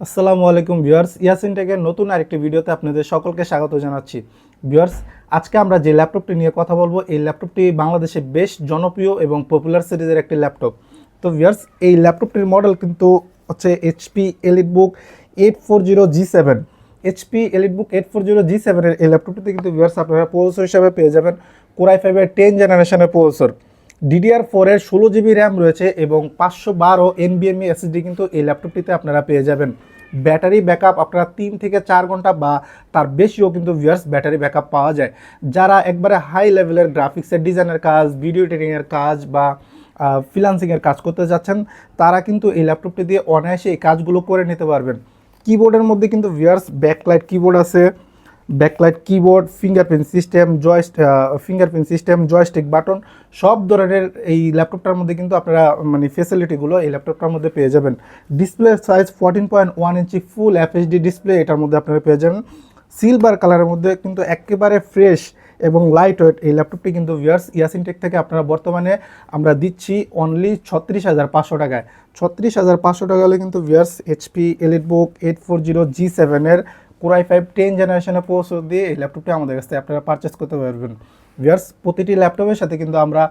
আসসালামু আলাইকুম ভিউয়ার্স, ইয়াসিন টেকের নতুন আরেকটি ভিডিওতে আপনাদের সকলকে স্বাগত জানাচ্ছি। ভিউয়ার্স, আজকে আমরা যে ল্যাপটপটি নিয়ে কথা বলব, এই ল্যাপটপটি বাংলাদেশে বেশ জনপ্রিয় এবং পপুলার সিরিজের একটি ল্যাপটপ। তো ভিউয়ার্স, এই ল্যাপটপটির মডেল কিন্তু হচ্ছে HP EliteBook eight four zero G seven HP EliteBook eight four zero G সেভেনের এই ল্যাপটপটিতে কিন্তু ভিউয়ার্স আপনারা প্রসেসর হিসাবে পেয়ে যাবেন কোরাই ফাইভের টেন জেনারেশনের প্রসেসর ডিডিআর ফোরের ষোলো জিবি র্যাম রয়েছে এবং পাঁচশো বারো এনবিএমই এসএসডি কিন্তু এই ল্যাপটপটিতে আপনারা পেয়ে যাবেন। ব্যাটারি ব্যাকআপ আপনারা তিন থেকে চার ঘণ্টা বা তার বেশিও কিন্তু ভিউয়ার্স ব্যাটারি ব্যাকআপ পাওয়া যায়। যারা একবারে হাই লেভেলের গ্রাফিক্সের ডিজাইনের কাজ ভিডিও এডিটিংয়ের কাজ বা ফ্রিলান্সিংয়ের কাজ করতে যাচ্ছেন, তারা কিন্তু এই ল্যাপটপটি দিয়ে অনায়াসে এই কাজগুলো করে নিতে পারবেন। কিবোর্ডের মধ্যে কিন্তু ভিউয়ার্স ব্যাকলাইট কিবোর্ড আছে। ব্যাকলাইট কিবোর্ড ফিঙ্গারপ্রিন্ট সিস্টেম জয়েস্ট ফিঙ্গারপ্রিন্ট সিস্টেম জয়স্টিক বাটন সব ধরনের এই ল্যাপটপটার মধ্যে কিন্তু আপনারা মানে ফেসিলিটিগুলো এই ল্যাপটপটার মধ্যে পেয়ে যাবেন। Display size fourteen point one inch full FHD display এটার মধ্যে আপনারা পেয়ে যাবেন। সিলভার কালারের মধ্যে কিন্তু একেবারে ফ্রেশ এবং লাইট ওয়েট এই ল্যাপটপটি কিন্তু ভিয়ার্স ইয়াসিনটেক থেকে আপনারা বর্তমানে আমরা দিচ্ছি অনলি ছত্রিশ হাজার পাঁচশো টাকায়। ছত্রিশ হাজার পাঁচশো টাকা হলে কিন্তু viewers HP EliteBook eight four zero G সেভেনের কোরাই ফাইভ টেন জেনারেশনের প্রসেসর দিয়ে এই ল্যাপটপটি আমাদের কাছ থেকে আপনারা পারচেস করতে পারবেন। ভিয়ার্স প্রতিটি ল্যাপটপের সাথে কিন্তু আমরা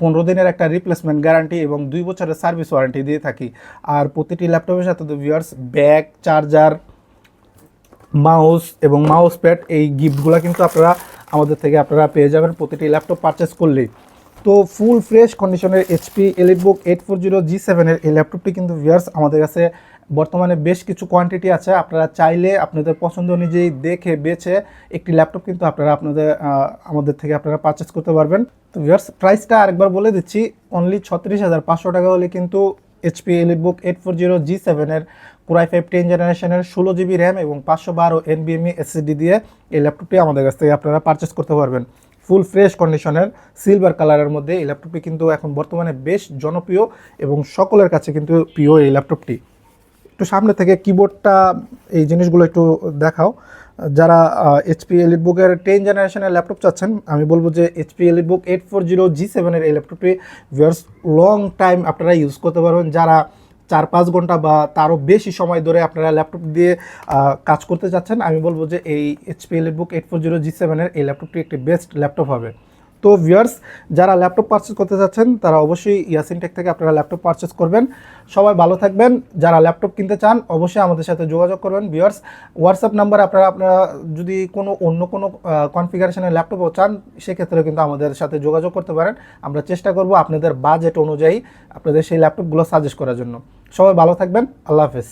পনেরো দিনের একটা রিপ্লেসমেন্ট গ্যারান্টি এবং দুই বছরের সার্ভিস ওয়ারেন্টি দিয়ে থাকি। আর প্রতিটি ল্যাপটপের সাথে তো ভিউয়ার্স ব্যাগ চার্জার মাউস এবং মাউস প্যাড এই গিফটগুলো কিন্তু আপনারা আমাদের থেকে আপনারা পেয়ে যাবেন প্রতিটি ল্যাপটপ পারচেস করলেই। তো ফুল ফ্রেশ কন্ডিশনের HP EliteBook eight four zero G সেভেনের এই ল্যাপটপটি কিন্তু ভিউয়ার্স আমাদের কাছে বর্তমানে বেশ কিছু কোয়ান্টিটি আছে। আপনারা চাইলে আপনাদের পছন্দ অনুযায়ী দেখে, বেছে একটি ল্যাপটপ কিন্তু আপনারা আপনাদের আমাদের থেকে আপনারা পারচেস করতে পারবেন। তো ভিউয়ার্স প্রাইসটা আরেকবার বলে দিচ্ছি অনলি ছত্রিশ হাজার পাঁচশো টাকা হলে কিন্তু HP EliteBook eight four zero G সেভেনের কোরাই ফাইভ টেন জেনারেশনের ষোলো জিবি র্যাম এবং পাঁচশো বারো এনবিএমই এসএসডি দিয়ে এই ল্যাপটপটি আমাদের কাছ থেকে আপনারা পারচেস করতে পারবেন। ফুল ফ্রেশ কন্ডিশনের সিলভার কালারের মধ্যে এই ল্যাপটপটি কিন্তু এখন বর্তমানে বেশ জনপ্রিয় এবং সকলের কাছে কিন্তু প্রিয় এই ল্যাপটপটি একটু সামনে থেকে কিবোর্ডটা এই জিনিসগুলো একটু দেখাও। যারা এইচপি এলিট বুকের টেন জেনারেশনের ল্যাপটপ চাচ্ছেন, আমি বলব যে HP EliteBook eight four zero G সেভেনের এই ল্যাপটপটি ভিউয়ার্স লং টাইম আপনারা ইউজ করতে পারবেন। যারা চার পাঁচ ঘণ্টা বা তারও বেশি সময় ধরে আপনারা ল্যাপটপ দিয়ে কাজ করতে চাচ্ছেন, আমি বলব যে এই HP EliteBook eight four zero G সেভেনের এই ল্যাপটপটি একটি বেস্ট ল্যাপটপ হবে। তো ভিউয়ার্স যারা ল্যাপটপ পারচেস করতে চাচ্ছেন, তারা অবশ্যই ইয়াসিন টেক থেকে আপনারা ল্যাপটপ পারচেস করবেন। সবাই ভালো থাকবেন। যারা ল্যাপটপ কিনতে চান, অবশ্যই আমাদের সাথে যোগাযোগ করবেন। ভিউয়ার্স হোয়াটসঅ্যাপ নাম্বারে আপনারা আপনারা যদি কোনো, অন্য কোনো কনফিগারেশনের ল্যাপটপও চান সেক্ষেত্রে কিন্তু আমাদের সাথে যোগাযোগ করতে পারেন। আমরা চেষ্টা করব আপনাদের বাজেট অনুযায়ী আপনাদের সেই ল্যাপটপগুলো সাজেস্ট করার জন্য। সবাই ভালো থাকবেন। আল্লাহ হাফেজ।